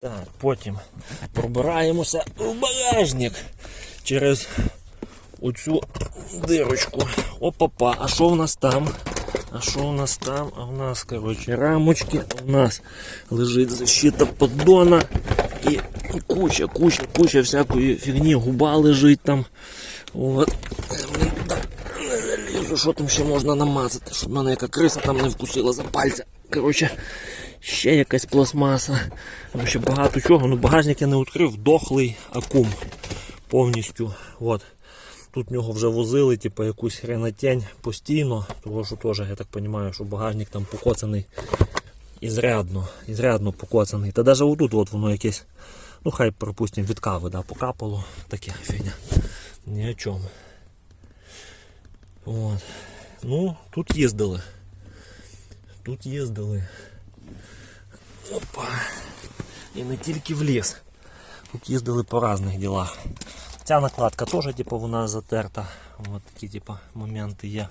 Так, потім пробираємося в багажник через оцю дирочку. Опа-па, а що в нас там? А що у нас там? А в нас, коротше, рамочки, а в нас лежить защита поддона і, куча, куча, куча всякої фігні, губа лежить там. От. Не залізу, що там ще можна намазати, щоб мене яка криса там не вкусила за пальця. Коротше, ще якась пластмаса. Там ще багато чого. Ну, багажник я не відкрив, дохлий акум повністю. От. Тут в нього вже возили, типу, якусь хренотень постійно, тому що теж, я так розумію, що багажник там покоцаний ізрядно, ізрядно покоцаний. Та навіть отут от воно якесь, ну хай припустимо, від кави да, покапало, таке фігня. Ні о чому. От. Ну, тут їздили. Тут їздили. Опа. І не тільки в ліс. Тут їздили по різних ділах. Ця накладка теж типу, вона затерта. От такі типу, моменти є.